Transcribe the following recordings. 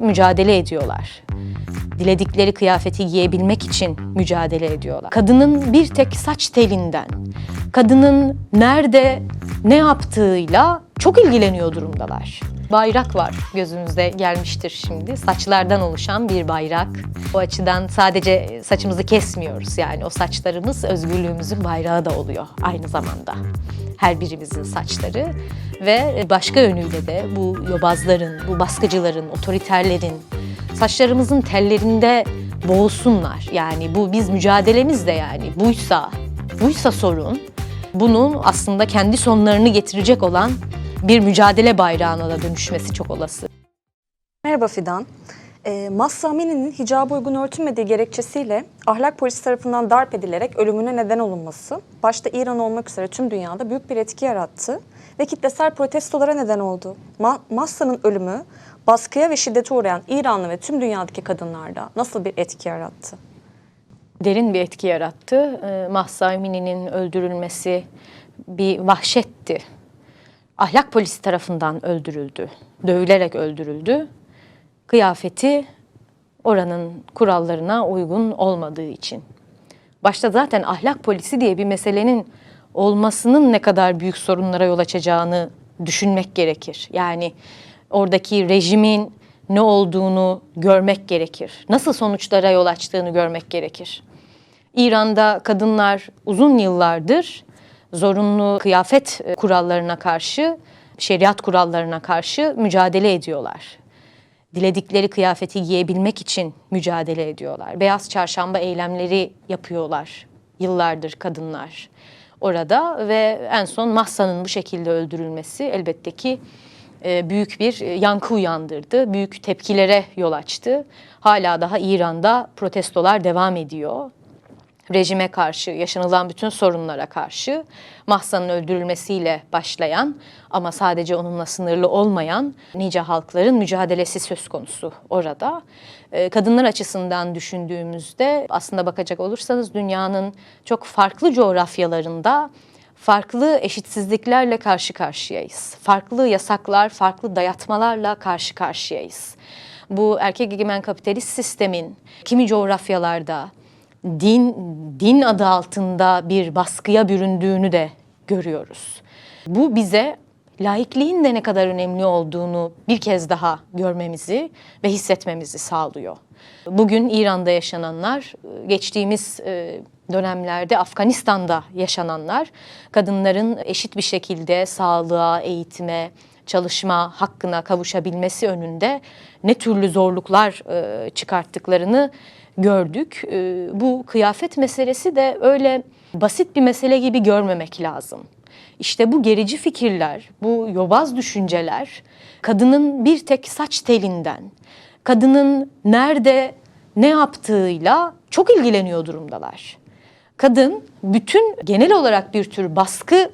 mücadele ediyorlar. Diledikleri kıyafeti giyebilmek için mücadele ediyorlar. Kadının bir tek saç telinden, kadının nerede ne yaptığıyla çok ilgileniyor durumdalar. Bayrak var gözünüzde gelmiştir şimdi. Saçlardan oluşan bir bayrak. O açıdan sadece saçımızı kesmiyoruz yani o saçlarımız özgürlüğümüzün bayrağı da oluyor aynı zamanda. Her birimizin saçları ve başka yönüyle de bu yobazların, bu baskıcıların, otoriterlerin saçlarımızın tellerinde boğulsunlar. Yani bu biz mücadelemiz de yani buysa, buysa sorun bunun aslında kendi sonlarını getirecek olan bir mücadele bayrağına da dönüşmesi çok olası. Merhaba Fidan. E, Mahsa Amini'nin hicaba uygun örtünmediği gerekçesiyle ahlak polisi tarafından darp edilerek ölümüne neden olunması, başta İran olmak üzere tüm dünyada büyük bir etki yarattı ve kitlesel protestolara neden oldu. Ma Mahsa'nın ölümü baskıya ve şiddete uğrayan İranlı ve tüm dünyadaki kadınlarda nasıl bir etki yarattı? Derin bir etki yarattı. Ee, Mahsa Amini'nin öldürülmesi bir vahşetti. Ahlak polisi tarafından öldürüldü. Dövülerek öldürüldü. Kıyafeti oranın kurallarına uygun olmadığı için. Başta zaten ahlak polisi diye bir meselenin olmasının ne kadar büyük sorunlara yol açacağını düşünmek gerekir. Yani oradaki rejimin ne olduğunu görmek gerekir. Nasıl sonuçlara yol açtığını görmek gerekir. İran'da kadınlar uzun yıllardır zorunlu kıyafet e, kurallarına karşı, şeriat kurallarına karşı mücadele ediyorlar. Diledikleri kıyafeti giyebilmek için mücadele ediyorlar. Beyaz çarşamba eylemleri yapıyorlar yıllardır kadınlar orada ve en son Mahsa'nın bu şekilde öldürülmesi elbette ki e, büyük bir e, yankı uyandırdı, büyük tepkilere yol açtı. Hala daha İran'da protestolar devam ediyor rejime karşı, yaşanılan bütün sorunlara karşı Mahsa'nın öldürülmesiyle başlayan ama sadece onunla sınırlı olmayan nice halkların mücadelesi söz konusu orada. Ee, Kadınlar açısından düşündüğümüzde aslında bakacak olursanız dünyanın çok farklı coğrafyalarında farklı eşitsizliklerle karşı karşıyayız. Farklı yasaklar, farklı dayatmalarla karşı karşıyayız. Bu erkek egemen kapitalist sistemin kimi coğrafyalarda din din adı altında bir baskıya büründüğünü de görüyoruz. Bu bize laikliğin de ne kadar önemli olduğunu bir kez daha görmemizi ve hissetmemizi sağlıyor. Bugün İran'da yaşananlar, geçtiğimiz e, dönemlerde Afganistan'da yaşananlar, kadınların eşit bir şekilde sağlığa, eğitime, çalışma hakkına kavuşabilmesi önünde ne türlü zorluklar e, çıkarttıklarını gördük. E, bu kıyafet meselesi de öyle basit bir mesele gibi görmemek lazım. İşte bu gerici fikirler, bu yobaz düşünceler kadının bir tek saç telinden, kadının nerede ne yaptığıyla çok ilgileniyor durumdalar. Kadın bütün genel olarak bir tür baskı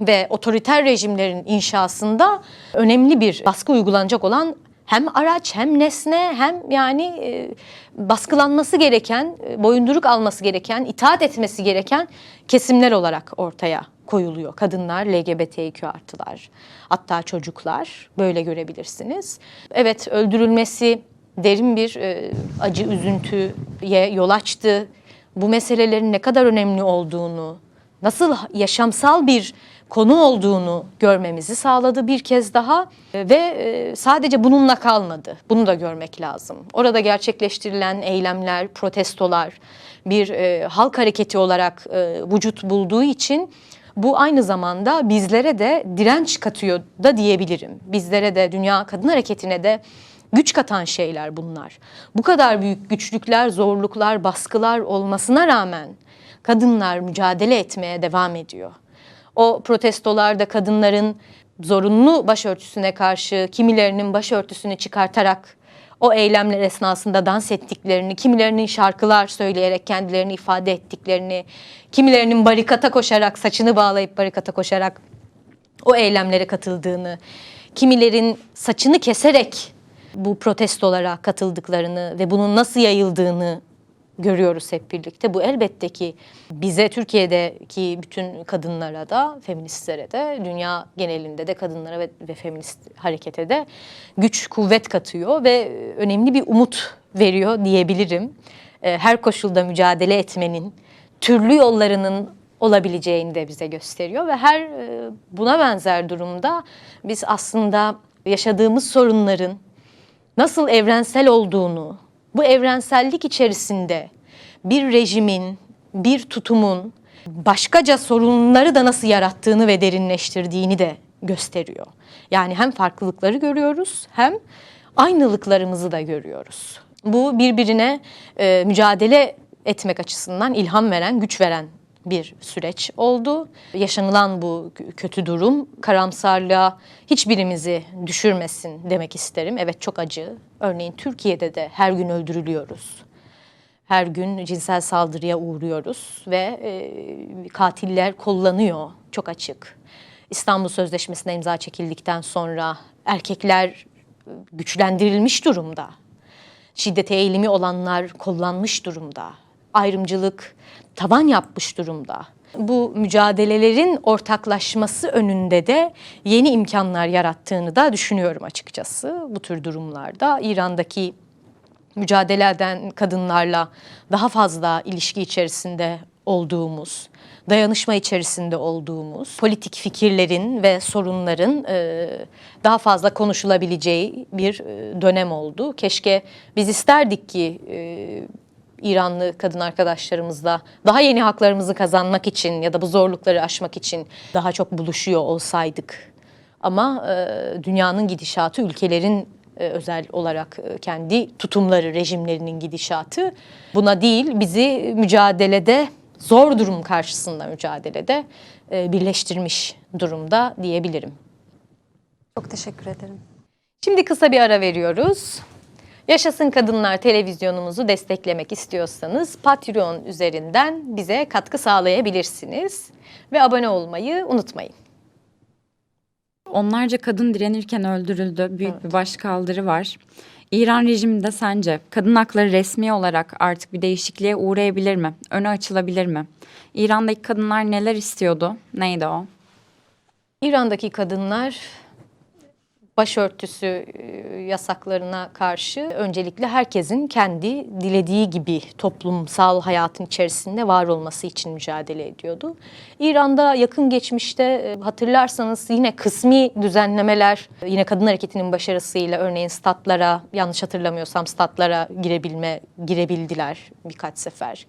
ve otoriter rejimlerin inşasında önemli bir baskı uygulanacak olan hem araç hem nesne hem yani e, baskılanması gereken, e, boyunduruk alması gereken, itaat etmesi gereken kesimler olarak ortaya koyuluyor. Kadınlar, LGBTQ artılar, hatta çocuklar böyle görebilirsiniz. Evet öldürülmesi derin bir e, acı üzüntüye yol açtı. Bu meselelerin ne kadar önemli olduğunu, nasıl yaşamsal bir konu olduğunu görmemizi sağladı bir kez daha ve e, sadece bununla kalmadı. Bunu da görmek lazım. Orada gerçekleştirilen eylemler, protestolar bir e, halk hareketi olarak e, vücut bulduğu için bu aynı zamanda bizlere de direnç katıyor da diyebilirim. Bizlere de Dünya Kadın Hareketi'ne de güç katan şeyler bunlar. Bu kadar büyük güçlükler, zorluklar, baskılar olmasına rağmen kadınlar mücadele etmeye devam ediyor. O protestolarda kadınların zorunlu başörtüsüne karşı kimilerinin başörtüsünü çıkartarak o eylemler esnasında dans ettiklerini, kimilerinin şarkılar söyleyerek kendilerini ifade ettiklerini, kimilerinin barikata koşarak, saçını bağlayıp barikata koşarak o eylemlere katıldığını, kimilerin saçını keserek bu protestolara katıldıklarını ve bunun nasıl yayıldığını görüyoruz hep birlikte. Bu elbette ki bize Türkiye'deki bütün kadınlara da, feministlere de, dünya genelinde de kadınlara ve, ve feminist harekete de güç, kuvvet katıyor ve önemli bir umut veriyor diyebilirim. E, Her koşulda mücadele etmenin, türlü yollarının olabileceğini de bize gösteriyor ve her e, buna benzer durumda biz aslında yaşadığımız sorunların nasıl evrensel olduğunu, bu evrensellik içerisinde bir rejimin, bir tutumun başkaca sorunları da nasıl yarattığını ve derinleştirdiğini de gösteriyor. Yani hem farklılıkları görüyoruz hem aynılıklarımızı da görüyoruz. Bu birbirine e, mücadele etmek açısından ilham veren, güç veren bir süreç oldu. Yaşanılan bu kötü durum karamsarlığa hiçbirimizi düşürmesin demek isterim. Evet çok acı. Örneğin Türkiye'de de her gün öldürülüyoruz. Her gün cinsel saldırıya uğruyoruz ve e, katiller kollanıyor çok açık. İstanbul Sözleşmesi'ne imza çekildikten sonra erkekler güçlendirilmiş durumda şiddete eğilimi olanlar kollanmış durumda. Ayrımcılık tavan yapmış durumda. Bu mücadelelerin ortaklaşması önünde de yeni imkanlar yarattığını da düşünüyorum açıkçası bu tür durumlarda. İran'daki mücadele eden kadınlarla daha fazla ilişki içerisinde olduğumuz, dayanışma içerisinde olduğumuz, politik fikirlerin ve sorunların e, daha fazla konuşulabileceği bir e, dönem oldu. Keşke biz isterdik ki e, İranlı kadın arkadaşlarımızla daha yeni haklarımızı kazanmak için ya da bu zorlukları aşmak için daha çok buluşuyor olsaydık. Ama e, dünyanın gidişatı, ülkelerin e, özel olarak e, kendi tutumları, rejimlerinin gidişatı buna değil bizi mücadelede, zor durum karşısında mücadelede e, birleştirmiş durumda diyebilirim. Çok teşekkür ederim. Şimdi kısa bir ara veriyoruz. Yaşasın Kadınlar televizyonumuzu desteklemek istiyorsanız Patreon üzerinden bize katkı sağlayabilirsiniz ve abone olmayı unutmayın. Onlarca kadın direnirken öldürüldü. Büyük bir başkaldırı var. İran rejiminde sence kadın hakları resmi olarak artık bir değişikliğe uğrayabilir mi? Önü açılabilir mi? İran'daki kadınlar neler istiyordu? Neydi o? İran'daki kadınlar başörtüsü e, yasaklarına karşı öncelikle herkesin kendi dilediği gibi toplumsal hayatın içerisinde var olması için mücadele ediyordu. İran'da yakın geçmişte e, hatırlarsanız yine kısmi düzenlemeler yine kadın hareketinin başarısıyla örneğin statlara yanlış hatırlamıyorsam statlara girebilme girebildiler birkaç sefer.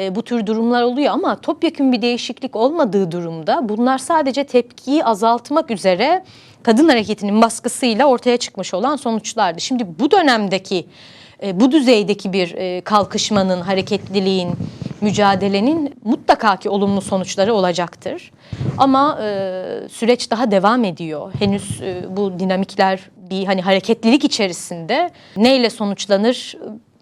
E, bu tür durumlar oluyor ama topyekun bir değişiklik olmadığı durumda bunlar sadece tepkiyi azaltmak üzere kadın hareketinin baskısıyla ortaya çıkmış olan sonuçlardı. Şimdi bu dönemdeki e, bu düzeydeki bir e, kalkışmanın, hareketliliğin, mücadelenin mutlaka ki olumlu sonuçları olacaktır. Ama e, süreç daha devam ediyor. Henüz bu dinamikler bir hani hareketlilik içerisinde neyle sonuçlanır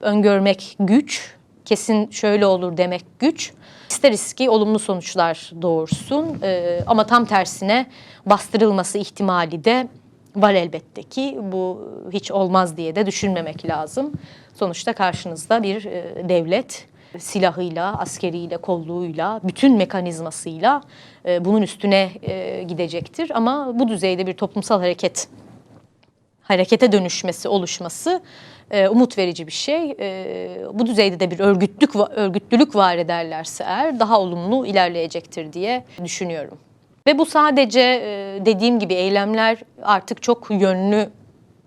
öngörmek güç kesin şöyle olur demek güç. İsteriz ki olumlu sonuçlar doğursun Ee, ama tam tersine bastırılması ihtimali de var elbette ki bu hiç olmaz diye de düşünmemek lazım. Sonuçta karşınızda bir e, devlet silahıyla, askeriyle, kolluğuyla, bütün mekanizmasıyla e, bunun üstüne e, gidecektir. Ama bu düzeyde bir toplumsal hareket harekete dönüşmesi, oluşması e, umut verici bir şey. E, bu düzeyde de bir örgütlük örgütlülük var ederlerse eğer daha olumlu ilerleyecektir diye düşünüyorum. Ve bu sadece e, dediğim gibi eylemler artık çok yönlü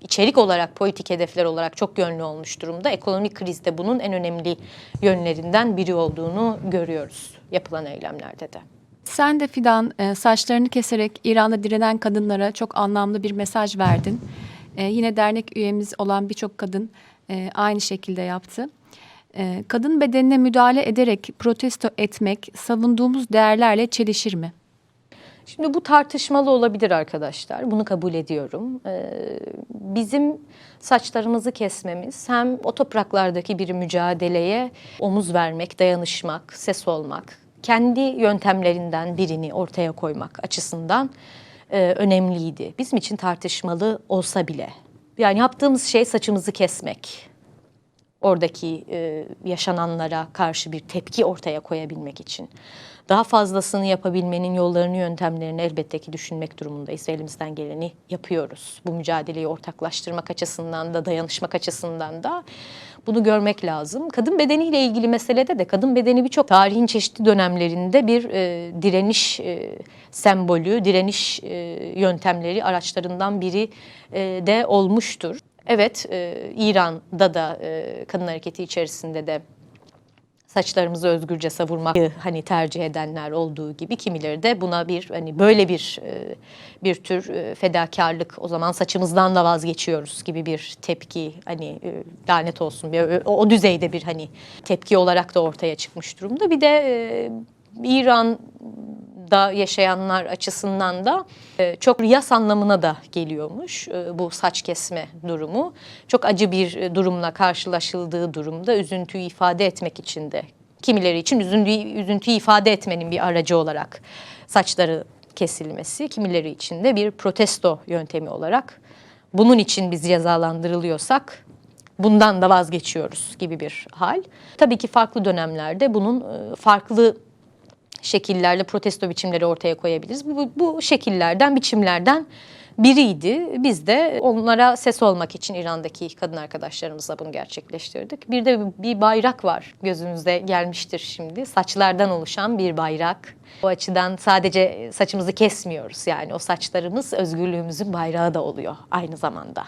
içerik olarak, politik hedefler olarak çok yönlü olmuş durumda. Ekonomik krizde bunun en önemli yönlerinden biri olduğunu görüyoruz yapılan eylemlerde de. Sen de Fidan e, saçlarını keserek İran'da direnen kadınlara çok anlamlı bir mesaj verdin. E, yine dernek üyemiz olan birçok kadın e, aynı şekilde yaptı. E, kadın bedenine müdahale ederek protesto etmek savunduğumuz değerlerle çelişir mi? Şimdi bu tartışmalı olabilir arkadaşlar. Bunu kabul ediyorum. Ee, bizim saçlarımızı kesmemiz hem o topraklardaki bir mücadeleye omuz vermek, dayanışmak, ses olmak, kendi yöntemlerinden birini ortaya koymak açısından e, önemliydi. Bizim için tartışmalı olsa bile. Yani yaptığımız şey saçımızı kesmek. Oradaki e, yaşananlara karşı bir tepki ortaya koyabilmek için. Daha fazlasını yapabilmenin yollarını, yöntemlerini elbette ki düşünmek durumundayız elimizden geleni yapıyoruz. Bu mücadeleyi ortaklaştırmak açısından da, dayanışmak açısından da bunu görmek lazım. Kadın bedeniyle ilgili meselede de kadın bedeni birçok tarihin çeşitli dönemlerinde bir e, direniş e, sembolü, direniş e, yöntemleri, araçlarından biri e, de olmuştur. Evet, e, İran'da da e, kadın hareketi içerisinde de saçlarımızı özgürce savurmak hani tercih edenler olduğu gibi kimileri de buna bir hani böyle bir e, bir tür e, fedakarlık o zaman saçımızdan da vazgeçiyoruz gibi bir tepki hani e, lanet olsun bir o, o düzeyde bir hani tepki olarak da ortaya çıkmış durumda. Bir de e, İran'da yaşayanlar açısından da e, çok riyas anlamına da geliyormuş e, bu saç kesme durumu. Çok acı bir durumla karşılaşıldığı durumda üzüntüyü ifade etmek için de kimileri için üzüntüyü, üzüntüyü ifade etmenin bir aracı olarak saçları kesilmesi, kimileri için de bir protesto yöntemi olarak bunun için biz cezalandırılıyorsak bundan da vazgeçiyoruz gibi bir hal. Tabii ki farklı dönemlerde bunun e, farklı şekillerle protesto biçimleri ortaya koyabiliriz. Bu, bu şekillerden, biçimlerden biriydi. Biz de onlara ses olmak için İran'daki kadın arkadaşlarımızla bunu gerçekleştirdik. Bir de bir bayrak var gözümüze gelmiştir şimdi. Saçlardan oluşan bir bayrak. O açıdan sadece saçımızı kesmiyoruz yani o saçlarımız özgürlüğümüzün bayrağı da oluyor aynı zamanda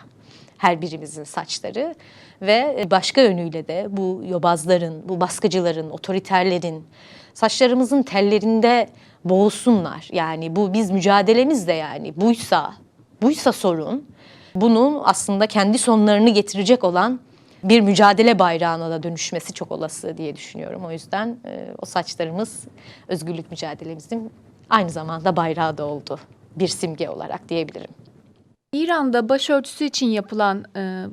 her birimizin saçları ve başka yönüyle de bu yobazların, bu baskıcıların, otoriterlerin saçlarımızın tellerinde boğulsunlar. Yani bu biz mücadelemiz de yani buysa, buysa sorun bunun aslında kendi sonlarını getirecek olan bir mücadele bayrağına da dönüşmesi çok olası diye düşünüyorum. O yüzden e, o saçlarımız özgürlük mücadelemizin aynı zamanda bayrağı da oldu bir simge olarak diyebilirim. İran'da başörtüsü için yapılan e,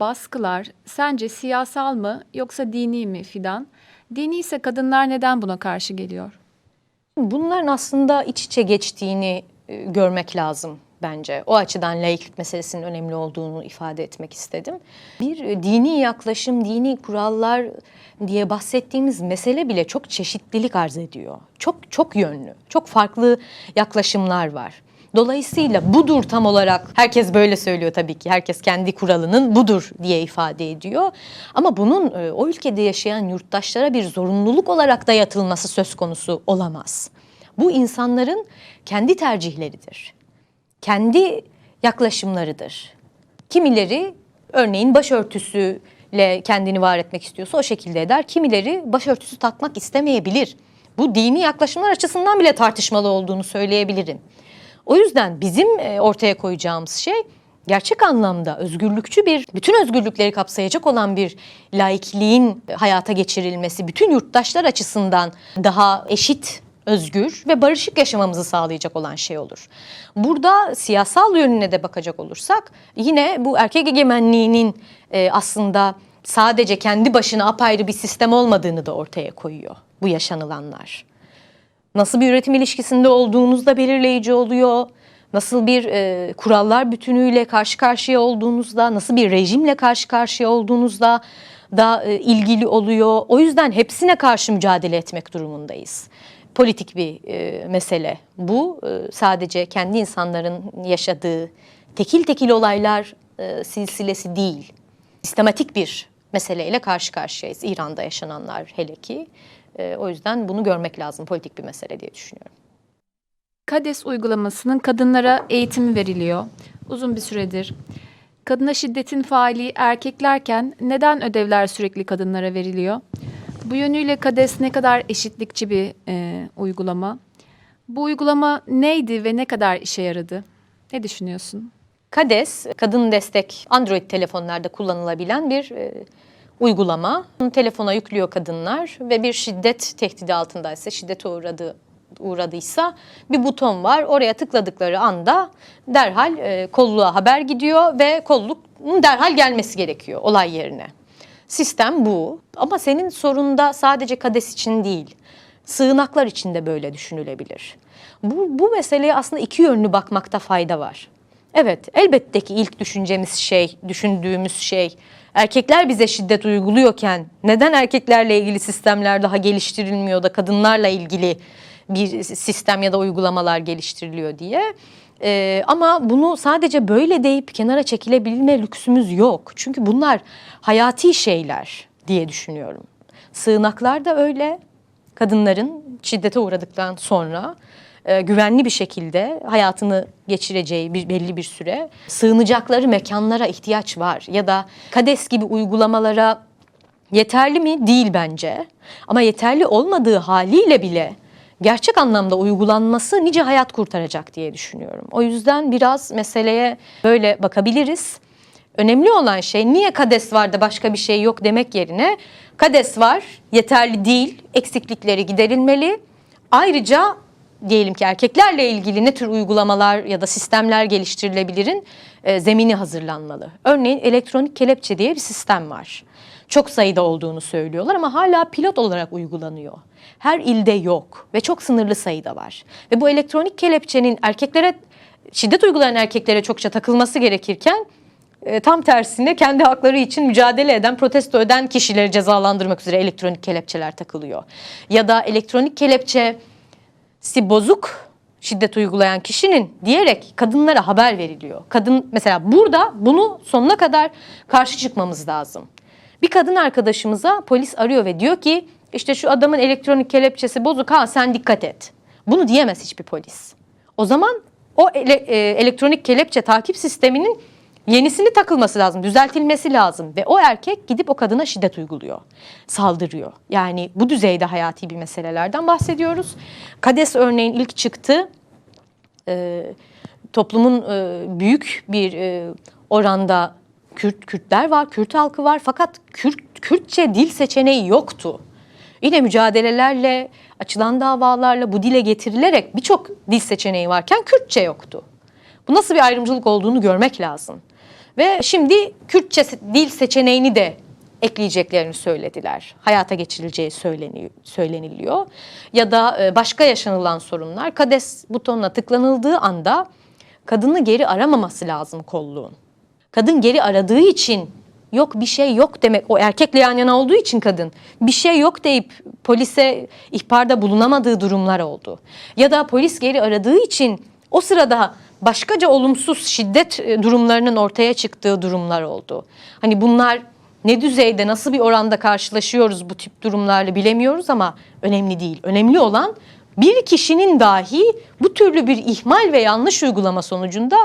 baskılar sence siyasal mı yoksa dini mi Fidan? Dini ise kadınlar neden buna karşı geliyor? Bunların aslında iç içe geçtiğini e, görmek lazım bence. O açıdan laiklik meselesinin önemli olduğunu ifade etmek istedim. Bir e, dini yaklaşım, dini kurallar diye bahsettiğimiz mesele bile çok çeşitlilik arz ediyor. Çok çok yönlü, çok farklı yaklaşımlar var. Dolayısıyla budur tam olarak herkes böyle söylüyor tabii ki. Herkes kendi kuralının budur diye ifade ediyor. Ama bunun e, o ülkede yaşayan yurttaşlara bir zorunluluk olarak dayatılması söz konusu olamaz. Bu insanların kendi tercihleridir. Kendi yaklaşımlarıdır. Kimileri örneğin başörtüsüyle kendini var etmek istiyorsa o şekilde eder. Kimileri başörtüsü takmak istemeyebilir. Bu dini yaklaşımlar açısından bile tartışmalı olduğunu söyleyebilirim. O yüzden bizim e, ortaya koyacağımız şey gerçek anlamda özgürlükçü bir, bütün özgürlükleri kapsayacak olan bir laikliğin hayata geçirilmesi, bütün yurttaşlar açısından daha eşit, özgür ve barışık yaşamamızı sağlayacak olan şey olur. Burada siyasal yönüne de bakacak olursak yine bu erkek egemenliğinin e, aslında sadece kendi başına apayrı bir sistem olmadığını da ortaya koyuyor bu yaşanılanlar nasıl bir üretim ilişkisinde olduğunuzda belirleyici oluyor. Nasıl bir e, kurallar bütünüyle karşı karşıya olduğunuzda, nasıl bir rejimle karşı karşıya olduğunuzda da e, ilgili oluyor. O yüzden hepsine karşı mücadele etmek durumundayız. Politik bir e, mesele bu. E, sadece kendi insanların yaşadığı tekil tekil olaylar e, silsilesi değil. Sistematik bir meseleyle karşı karşıyayız. İran'da yaşananlar hele ki. E, o yüzden bunu görmek lazım politik bir mesele diye düşünüyorum. KADES uygulamasının kadınlara eğitimi veriliyor uzun bir süredir. Kadına şiddetin faili erkeklerken neden ödevler sürekli kadınlara veriliyor? Bu yönüyle KADES ne kadar eşitlikçi bir e, uygulama? Bu uygulama neydi ve ne kadar işe yaradı? Ne düşünüyorsun? KADES, kadın destek Android telefonlarda kullanılabilen bir e, uygulama. Bunu telefona yüklüyor kadınlar ve bir şiddet tehdidi altındaysa, şiddete uğradığı uğradıysa bir buton var. Oraya tıkladıkları anda derhal e, kolluğa haber gidiyor ve kollukun derhal gelmesi gerekiyor olay yerine. Sistem bu. Ama senin sorunda sadece kades için değil, sığınaklar için de böyle düşünülebilir. Bu, bu meseleye aslında iki yönlü bakmakta fayda var. Evet, elbette ki ilk düşüneceğimiz şey, düşündüğümüz şey erkekler bize şiddet uyguluyorken neden erkeklerle ilgili sistemler daha geliştirilmiyor da kadınlarla ilgili bir sistem ya da uygulamalar geliştiriliyor diye. Ee, ama bunu sadece böyle deyip kenara çekilebilme lüksümüz yok. Çünkü bunlar hayati şeyler diye düşünüyorum. Sığınaklar da öyle. Kadınların şiddete uğradıktan sonra e, güvenli bir şekilde hayatını geçireceği bir, belli bir süre sığınacakları mekanlara ihtiyaç var ya da KADES gibi uygulamalara yeterli mi? Değil bence. Ama yeterli olmadığı haliyle bile gerçek anlamda uygulanması nice hayat kurtaracak diye düşünüyorum. O yüzden biraz meseleye böyle bakabiliriz. Önemli olan şey niye KADES var da başka bir şey yok demek yerine KADES var, yeterli değil, eksiklikleri giderilmeli. Ayrıca diyelim ki erkeklerle ilgili ne tür uygulamalar ya da sistemler geliştirilebilirin e, zemini hazırlanmalı. Örneğin elektronik kelepçe diye bir sistem var. Çok sayıda olduğunu söylüyorlar ama hala pilot olarak uygulanıyor. Her ilde yok ve çok sınırlı sayıda var. Ve bu elektronik kelepçenin erkeklere şiddet uygulayan erkeklere çokça takılması gerekirken e, tam tersine kendi hakları için mücadele eden, protesto eden kişileri cezalandırmak üzere elektronik kelepçeler takılıyor. Ya da elektronik kelepçesi bozuk şiddet uygulayan kişinin diyerek kadınlara haber veriliyor. Kadın mesela burada bunu sonuna kadar karşı çıkmamız lazım. Bir kadın arkadaşımıza polis arıyor ve diyor ki işte şu adamın elektronik kelepçesi bozuk ha sen dikkat et. Bunu diyemez hiçbir polis. O zaman o ele- e, elektronik kelepçe takip sisteminin yenisini takılması lazım, düzeltilmesi lazım ve o erkek gidip o kadına şiddet uyguluyor, saldırıyor. Yani bu düzeyde hayati bir meselelerden bahsediyoruz. Kades örneğin ilk çıktı e, toplumun e, büyük bir e, oranda Kürt Kürtler var, Kürt halkı var fakat Kürt Kürtçe dil seçeneği yoktu. Yine mücadelelerle, açılan davalarla bu dile getirilerek birçok dil seçeneği varken Kürtçe yoktu. Bu nasıl bir ayrımcılık olduğunu görmek lazım. Ve şimdi Kürtçe dil seçeneğini de ekleyeceklerini söylediler. Hayata geçirileceği söyleni- söyleniliyor. Ya da e, başka yaşanılan sorunlar KADES butonuna tıklanıldığı anda kadını geri aramaması lazım kolluğun. Kadın geri aradığı için yok bir şey yok demek o erkekle yan yana olduğu için kadın bir şey yok deyip polise ihbarda bulunamadığı durumlar oldu. Ya da polis geri aradığı için o sırada başkaca olumsuz şiddet e, durumlarının ortaya çıktığı durumlar oldu. Hani bunlar ne düzeyde nasıl bir oranda karşılaşıyoruz bu tip durumlarla bilemiyoruz ama önemli değil. Önemli olan bir kişinin dahi bu türlü bir ihmal ve yanlış uygulama sonucunda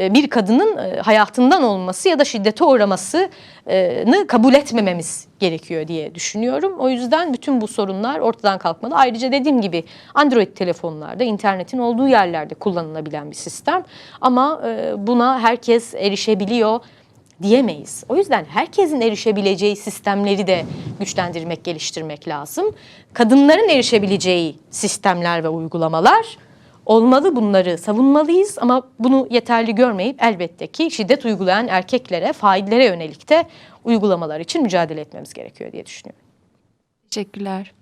e, bir kadının e, hayatından olması ya da şiddete uğramasını kabul etmememiz gerekiyor diye düşünüyorum. O yüzden bütün bu sorunlar ortadan kalkmalı. Ayrıca dediğim gibi Android telefonlarda, internetin olduğu yerlerde kullanılabilen bir sistem. Ama e, buna herkes erişebiliyor diyemeyiz. O yüzden herkesin erişebileceği sistemleri de güçlendirmek, geliştirmek lazım. Kadınların erişebileceği sistemler ve uygulamalar olmalı bunları savunmalıyız ama bunu yeterli görmeyip elbette ki şiddet uygulayan erkeklere, faillere yönelik de uygulamalar için mücadele etmemiz gerekiyor diye düşünüyorum. Teşekkürler.